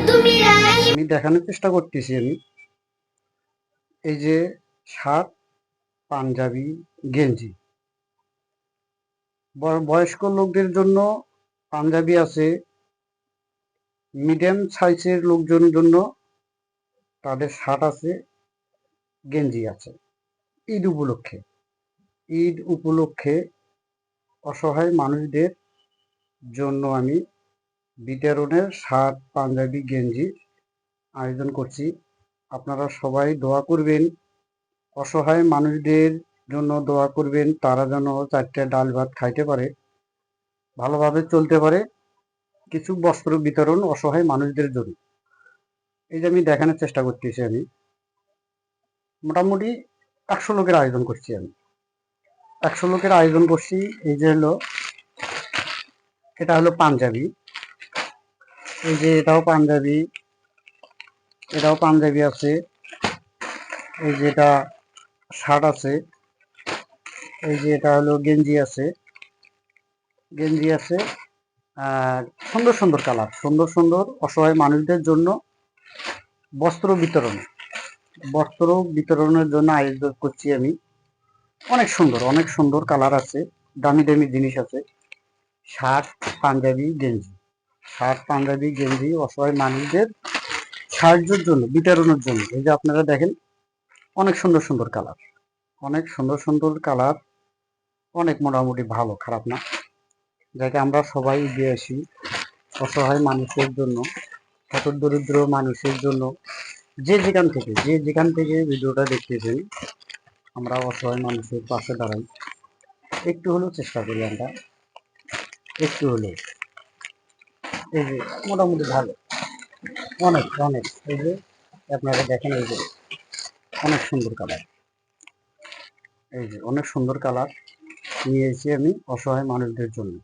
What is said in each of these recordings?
আমি দেখানোর চেষ্টা করতেছি আমি। এই যে শার্ট পাঞ্জাবি, গেঞ্জি। বয়স্ক লোকদের জন্য পাঞ্জাবি আছে। মিডিয়াম সাইজের লোকজনের জন্য তাদের শার্ট আছে, গেঞ্জি আছে। ঈদ উপলক্ষে। ঈদ উপলক্ষে অসহায় মানুষদের জন্য আমি বিতরণের শার্ট পাঞ্জাবি, গেঞ্জি আয়োজন করছি। আপনারা সবাই দোয়া করবেন, অসহায় মানুষদের জন্য দোয়া করবেন, তারা যেন চারটে ডাল ভাত খাইতে পারে, ভালোভাবে চলতে পারে। কিছু বস্ত্র বিতরণ অসহায় মানুষদের জন্য। এই যে আমি দেখানোর চেষ্টা করতেছি আমি, মোটামুটি একশো লোকের আয়োজন করছি আমি। একশো লোকের আয়োজন করছি, এই যে হলো, এটা হলো পাঞ্জাবি। এই যে এটাও পাঞ্জাবি এটাও পাঞ্জাবি আছে। এই যে এটা শার্ট আছে। এই যে এটা হলো গেঞ্জি আছে। গেঞ্জি আছে। আর সুন্দর সুন্দর কালার, সুন্দর সুন্দর অসহায় মানুষদের জন্য বস্ত্র বিতরণ। বস্ত্র বিতরণের জন্য আয়োজন করছি আমি। অনেক সুন্দর অনেক সুন্দর কালার আছে। দামি দামি জিনিস আছে। শার্ট, পাঞ্জাবি, গেঞ্জি। শার্ট পাঞ্জাবি, গেঞ্জি, অসহায় মানুষদের সাহায্যের জন্য, বিতরণের জন্য। এই যে আপনারা দেখেন, অনেক সুন্দর সুন্দর কালার। অনেক সুন্দর সুন্দর কালার। অনেক মোটামুটি ভালো, খারাপ না। যাকে আমরা সবাই এগিয়ে আসি অসহায় মানুষের জন্য হত দরিদ্র মানুষের জন্য, যে যেখান থেকে, যে যেখান থেকে ভিডিওটা দেখতেছেন, আমরা অসহায় মানুষের পাশে দাঁড়াই। একটু হলেও চেষ্টা করি আমরা, একটু হলেও। এই যে, মোটামুটি ভালো। অনেক অনেক। এই যে, আপনারা দেখেন এই যে, অনেক সুন্দর কালার। এই যে, অনেক সুন্দর কালার নিয়ে এসেছি আমি অসহায় মানুষদের জন্য।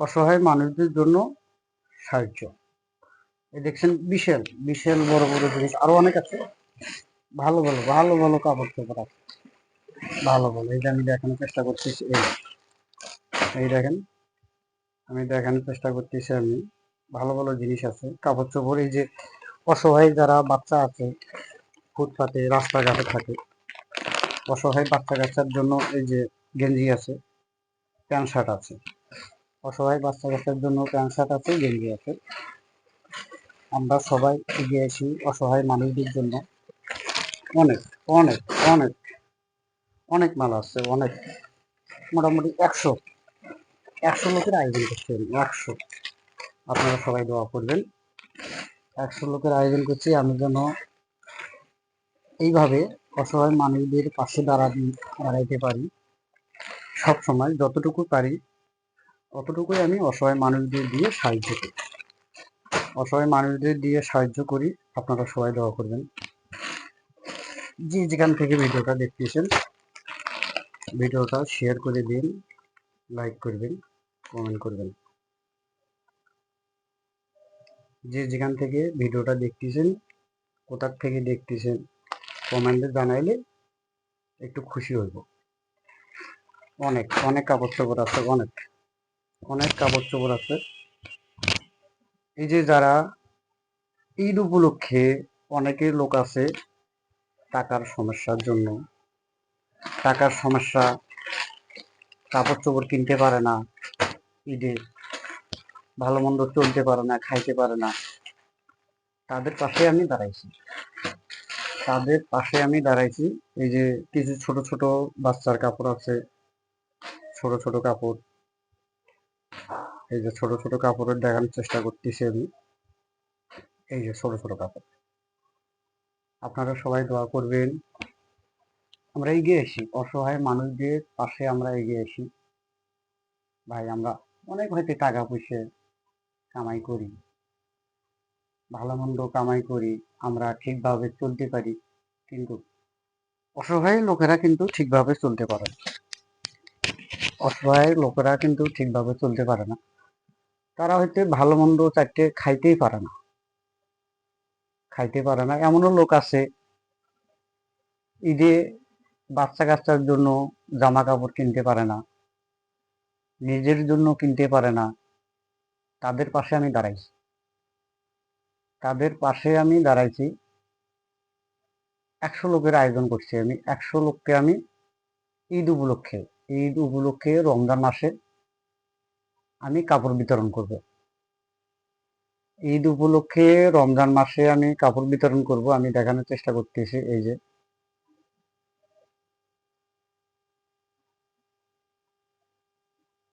অসহায় মানুষদের জন্য সাহায্য। এই দেখছেন বিশাল বিশাল বড় বড় জিনিস। আরও অনেক আছে। ভালো ভালো ভালো ভালো কাপড় চোপড় আছে। ভালো ভালো। এই যে আমি দেখানোর চেষ্টা করতেছি। এই এই দেখেন। আমি দেখানোর চেষ্টা করতেছি, আমি ভালো ভালো জিনিস আছে। কাপড় চোপড় এই যে অসহায় যারা বাচ্চা আছে, ফুটপাতে, রাস্তাঘাটে থাকে, অসহায় বাচ্চা কাচ্চার জন্য এই যে গেঞ্জি আছে, প্যান্ট শার্ট আছে। অসহায় বাচ্চা কাচ্চার জন্য প্যান্ট শার্ট আছে, গেঞ্জি আছে। আমরা সবাই এগিয়ে আসি অসহায় মানুষদের জন্য। অনেক অনেক অনেক অনেক মাল আছে, অনেক। মোটামুটি একশো একশো লোকের আয়োজন করছি আমি, একশো। আপনারা সবাই দোয়া করবেন। একশো লোকের আয়োজন করছি, আমি যেন এইভাবে অসহায় মানুষদের পাশে দাঁড়াতে দাঁড়াইতে পারি। সব সময় যতটুকু পারি, অতটুকুই আমি অসহায় মানুষদের দিয়ে সাহায্য করি। অসহায় মানুষদের দিয়ে সাহায্য করি, আপনারা সবাই দোয়া করবেন। যে যেখান থেকে ভিডিওটা দেখতেছেন, ভিডিওটা শেয়ার করে দিন লাইক করবেন। কমেন্ট করবেন। যে যেখান থেকে ভিডিওটা দেখতেছেন, কোথার থেকে দেখতেছেন কমেন্টে জানাইলে একটু খুশি হইব। অনেক অনেক কাপড় চোপড় আছে, অনেক অনেক কাপড় চোপড় আছে। এই যে যারা ঈদ উপলক্ষে অনেকের লোক আছে টাকার সমস্যার জন্য। টাকার সমস্যা, কাপড় চোপড় কিনতে পারে না ঈদে ভালো মন্দ চলতে পারে না, খাইতে পারে না। তাদের পাশে আমি দাঁড়াইছি। তাদের পাশে আমি দাঁড়াইছি। এই যে কিছু ছোট ছোট বাচ্চার কাপড় আছে, ছোট ছোট কাপড়। এই যে ছোট ছোট কাপড়ের দেখানোর চেষ্টা করতেছি আমি। এই যে ছোট ছোট কাপড়। আপনারা সবাই দোয়া করবেন, আমরা এগিয়ে আসি। অসহায় মানুষদের পাশে আমরা এগিয়ে আসি। ভাই, আমরা অনেক হয়তো টাকা পয়সা কামাই করি। ভালো মন্দ কামাই করি, আমরা ঠিকভাবে চলতে পারি, কিন্তু অসহায় লোকেরা কিন্তু ঠিকভাবে চলতে পারে অসহায় লোকেরা কিন্তু ঠিকভাবে চলতে পারে না। তারা হয়তো ভালো মন্দ চারটে খাইতেই পারে না। খাইতে পারে না। এমনও লোক আছে ঈদে বাচ্চা কাচ্চার জন্য জামা কাপড় কিনতে পারে না। নিজের জন্য কিনতে পারে না। তাদের পাশে আমি দাঁড়াইছি। তাদের পাশে আমি দাঁড়াইছি। একশো লোকের আয়োজন করছি আমি। একশো লোককে আমি ঈদ উপলক্ষে ঈদ উপলক্ষে রমজান মাসে আমি কাপড় বিতরণ করব। ঈদ উপলক্ষে রমজান মাসে আমি কাপড় বিতরণ করব। আমি দেখানোর চেষ্টা করতেছি এই যে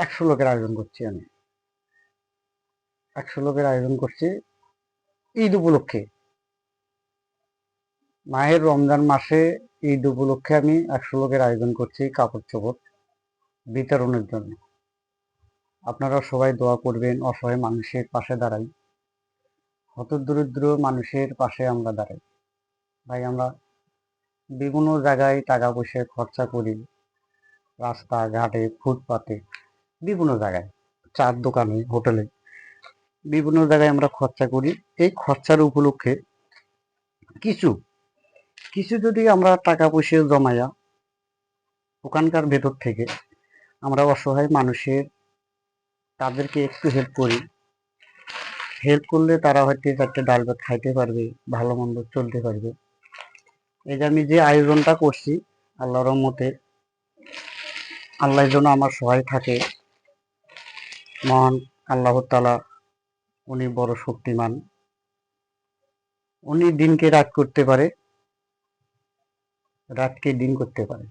একশো লোকের আয়োজন করছি আমি। একশো লোকের আয়োজন করছি ঈদ উপলক্ষে। মায়ের রমজান মাসে ঈদ উপলক্ষে আমি একশো লোকের আয়োজন করছি কাপড় চোপড় বিতরণের জন্য। আপনারা সবাই দোয়া করবেন, অসহায় মানুষের পাশে দাঁড়াই। হত দরিদ্র মানুষের পাশে আমরা দাঁড়াই। ভাই, আমরা বিভিন্ন জায়গায় টাকা পয়সা খরচা করি। রাস্তাঘাটে, ফুটপাতে। বিভিন্ন জায়গায়, চার দোকানে, হোটেলে। বিভিন্ন জায়গায় আমরা খরচা করি। এই খরচার উপলক্ষে কিছু কিছু যদি আমরা টাকা পয়সা জমাইয়া ওখানকার ভেতর থেকে আমরা অসহায় মানুষের তাদেরকে একটু হেল্প করি। হেল্প করলে তারা হয়তো চারটে ডাল ভাত খাইতে পারবে, ভালো মন্দ চলতে পারবে। এই যে আমি যে আয়োজনটা করছি, আল্লাহর মতে আল্লাহ যেন আমার সহায় থাকে। মহান আল্লাহ তালা উনি বড় শক্তিমান। উনি দিনকে রাত করতে পারে, রাতকে দিন করতে পারে।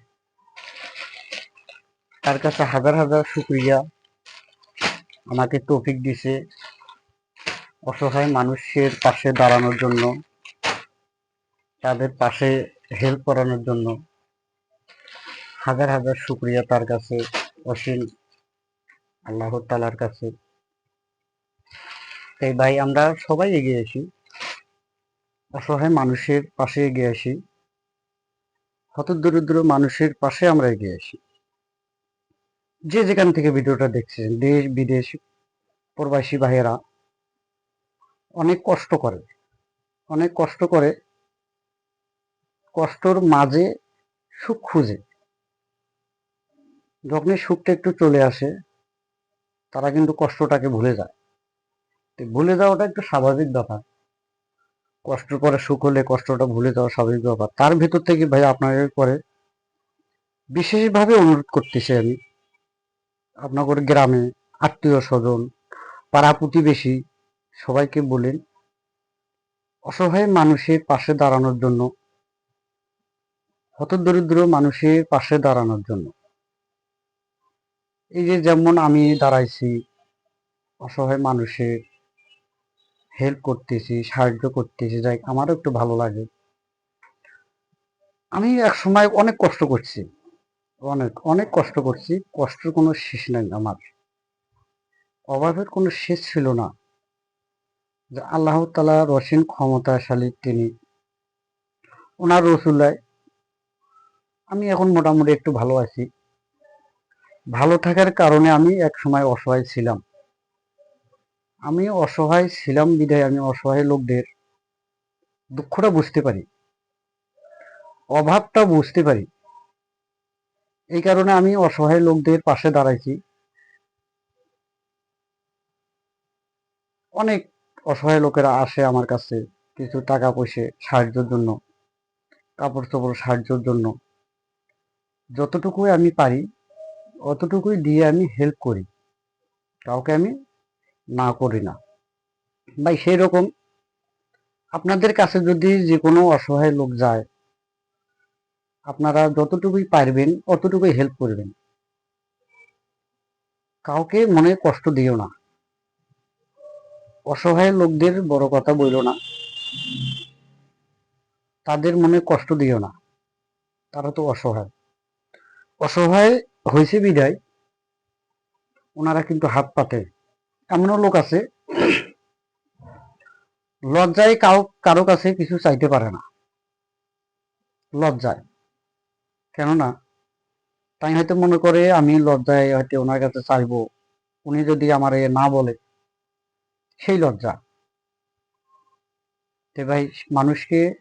তার কাছে হাজার হাজার শুক্রিয়া। আমাকে তৌফিক দিছে অসহায় মানুষের পাশে দাঁড়ানোর জন্য, তাদের পাশে হেল্প করানোর জন্য। হাজার হাজার শুক্রিয়া তার কাছে অসীম আল্লাহ তালার কাছে। তাই ভাই, আমরা সবাই এগিয়ে আসি। অসহায় মানুষের পাশে এগিয়ে আসি। হতদরিদ্র মানুষের পাশে আমরা এগিয়ে আসি। যে যেখান থেকে ভিডিওটা দেখছেন, দেশ, বিদেশ, প্রবাসী ভাইয়েরা, অনেক কষ্ট করে। অনেক কষ্ট করে। কষ্টর মাঝে সুখ খুঁজে। যখনই সুখটা একটু চলে আসে তারা কিন্তু কষ্টটাকে ভুলে যায়। তো ভুলে যাওয়াটা একটু স্বাভাবিক ব্যাপার। কষ্ট করে সুখ হলে কষ্টটা ভুলে যাওয়া স্বাভাবিক ব্যাপার। তার ভিতর থেকে ভাই আপনাদের করে বিশেষভাবে অনুরোধ করতেছি আমি আপনাদের গ্রামে আত্মীয় স্বজন, পাড়া প্রতিবেশী সবাইকে বলেন অসহায় মানুষের পাশে দাঁড়ানোর জন্য, হতদরিদ্র মানুষের পাশে দাঁড়ানোর জন্য। এই যে যেমন আমি দাঁড়াইছি, অসহায় মানুষের হেল্প করতেছি, সাহায্য করতেছি, যাই আমারও একটু ভালো লাগে। আমি এক সময় অনেক কষ্ট করছি, অনেক অনেক কষ্ট করছি, কষ্টের কোনো শেষ নাই আমার। অভাবের কোনো শেষ ছিল না। যে আল্লাহ তালা রসিন ক্ষমতাশালী তিনি। ওনার রসুল্লায় আমি এখন মোটামুটি একটু ভালো আছি। ভালো থাকার কারণে আমি এক সময় অসহায় ছিলাম। আমি অসহায় ছিলাম বিধায় আমি অসহায় লোকদের দুঃখটা বুঝতে পারি অভাবটা বুঝতে পারি। এই কারণে আমি অসহায় লোকদের পাশে দাঁড়াইছি। অনেক অসহায় লোকেরা আসে আমার কাছে কিছু টাকা পয়সা সাহায্যের জন্য, কাপড় চোপড় সাহায্যের জন্য। যতটুকুই আমি পারি অতটুকুই দিয়ে আমি হেল্প করি। কাউকে আমি না করি না। ভাই সেই রকম আপনাদের কাছে যদি যে কোনো অসহায় লোক যায়, আপনারা যতটুকুই পারবেন, অতটুকুই হেল্প করবেন। কাউকে মনে কষ্ট দিও না। অসহায় লোকদের বড় কথা বইল না। তাদের মনে কষ্ট দিও না। তারা তো অসহায়। অসহায় হয়েছে বিদায়। ওনারা কিন্তু হাত পাতে। এমনও লোক আছে। লজ্জায় কাউ কারও কাছে কিছু চাইতে পারে না। লজ্জায়। কেননা, তাই হয়তো মনে করে, আমি লজ্জায় হয়তো ওনার কাছে চাইব। উনি যদি আমার এ না বলে, সেই লজ্জা। তে ভাই, মানুষকে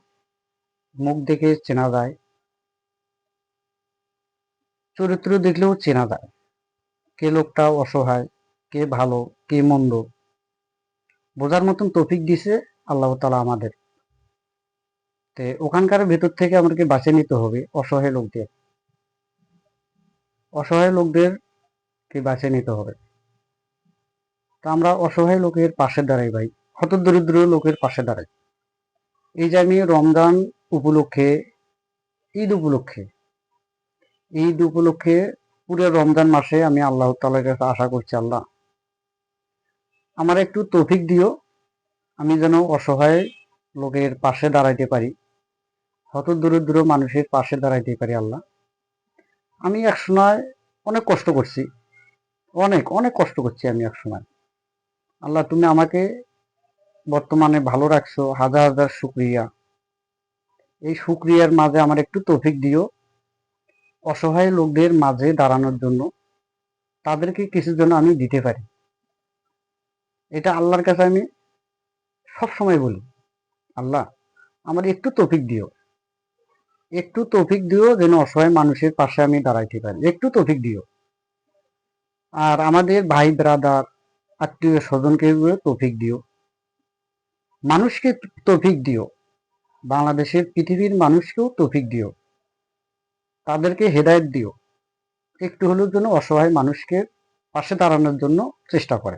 মুখ দেখে চেনা যায়। চরিত্র দেখলেও চেনা যায়। কে লোকটা অসহায়, কে ভালো, কে মন্দ। বোঝার মতন তফিক দিছে আল্লাহ তালা আমাদের। তে ওখানকার ভেতর থেকে আমাদেরকে বাঁচিয়ে নিতে হবে অসহায় লোকদের। অসহায় লোকদেরকে বাঁচিয়ে নিতে হবে। তা আমরা অসহায় লোকের পাশে দাঁড়াই ভাই হত দরিদ্র লোকের পাশে দাঁড়াই। এই যে আমি রমজান উপলক্ষে, ঈদ উপলক্ষে ঈদ উপলক্ষে পুরো রমজান মাসে আমি আল্লাহ তালার কাছে আশা করছি, আল্লাহ। আমার একটু তৌফিক দিও, আমি যেন অসহায় লোকের পাশে দাঁড়াইতে পারি হত দরিদ্র মানুষের পাশে দাঁড়াইতে পারি, আল্লাহ। আমি এক সময় অনেক কষ্ট করছি, অনেক অনেক কষ্ট করছি আমি এক সময়। আল্লাহ, তুমি আমাকে বর্তমানে ভালো রাখছো, হাজার হাজার শুক্রিয়া। এই শুক্রিয়ার মাঝে আমার একটু তৌফিক দিও অসহায় লোকদের মাঝে দাঁড়ানোর জন্য তাদেরকে কিছু জন্য আমি দিতে পারি। এটা আল্লাহর কাছে আমি সব সময় বলি, আল্লাহ, আমার একটু তৌফিক দিও। একটু তৌফিক দিও যেন অসহায় মানুষের পাশে আমি দাঁড়াইতে পারি। একটু তৌফিক দিও। আর আমাদের ভাই ব্রাদার আত্মীয় স্বজনকে তৌফিক দিও। মানুষকে তৌফিক দিও। বাংলাদেশের পৃথিবীর মানুষকেও তৌফিক দিও। তাদেরকে হেদায়েত দিও। একটু হলেও জন্য অসহায় মানুষকে পাশে দাঁড়ানোর জন্য চেষ্টা করে।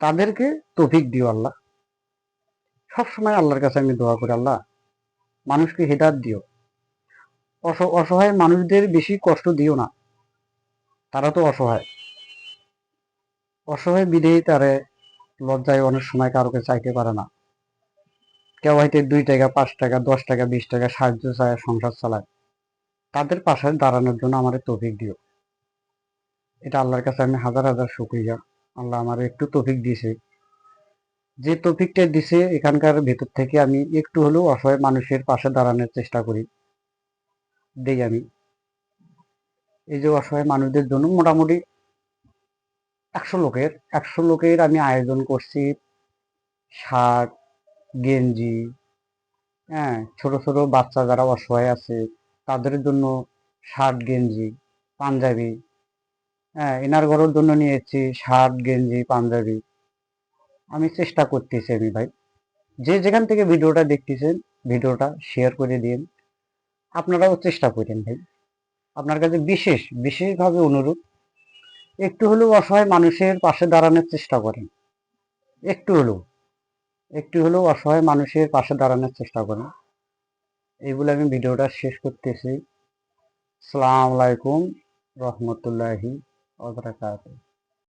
তাদেরকে তৌফিক দিও আল্লাহ। সবসময় আল্লাহর কাছে আমি দোয়া করি, আল্লাহ মানুষকে হেদায়ত দিও। অস- অসহায় মানুষদের বেশি কষ্ট দিও না। তারা তো অসহায়। অসহায় বিধেই তারে লজ্জায় অনেক সময় কারোকে চাইতে পারে না। কেউ হয়তো দুই টাকা, পাঁচ টাকা, দশ টাকা, বিশ টাকা সাহায্য চায়, সংসার চালায়। তাদের পাশে দাঁড়ানোর জন্য আমার তৌফিক দিও। এটা আল্লাহর কাছে আমি হাজার হাজার শুক্রিয়া। আল্লাহ আমার একটু তৌফিক দিয়েছে যে তৌফিকটা দিছে, এখানকার ভেতর থেকে আমি একটু হলেও অসহায় মানুষের পাশে দাঁড়ানোর চেষ্টা করি। দেই আমি। এই যে অসহায় মানুষদের জন্য মোটামুটি একশো লোকের একশো লোকের আমি আয়োজন করছি। শার্ট গেঞ্জি হ্যাঁ ছোট ছোট বাচ্চা যারা অসহায় আছে তাদের জন্য শার্ট, গেঞ্জি, পাঞ্জাবি হ্যাঁ এনার ঘরের জন্য নিয়েছি শার্ট, গেঞ্জি, পাঞ্জাবি। আমি চেষ্টা করতেছি আমি ভাই। যে যেখান থেকে ভিডিওটা দেখতেছেন, ভিডিওটা শেয়ার করে দিন আপনারাও চেষ্টা করেন ভাই। আপনার কাছে বিশেষ, বিশেষভাবে অনুরোধ, একটু হলেও অসহায় মানুষের পাশে দাঁড়ানোর চেষ্টা করেন। একটু হলেও একটু হলেও অসহায় মানুষের পাশে দাঁড়ানোর চেষ্টা করেন। এইগুলো আমি ভিডিওটা শেষ করতেছি। সালাম আলাইকুম রহমতুল্লাহি ওবরাকাতুহ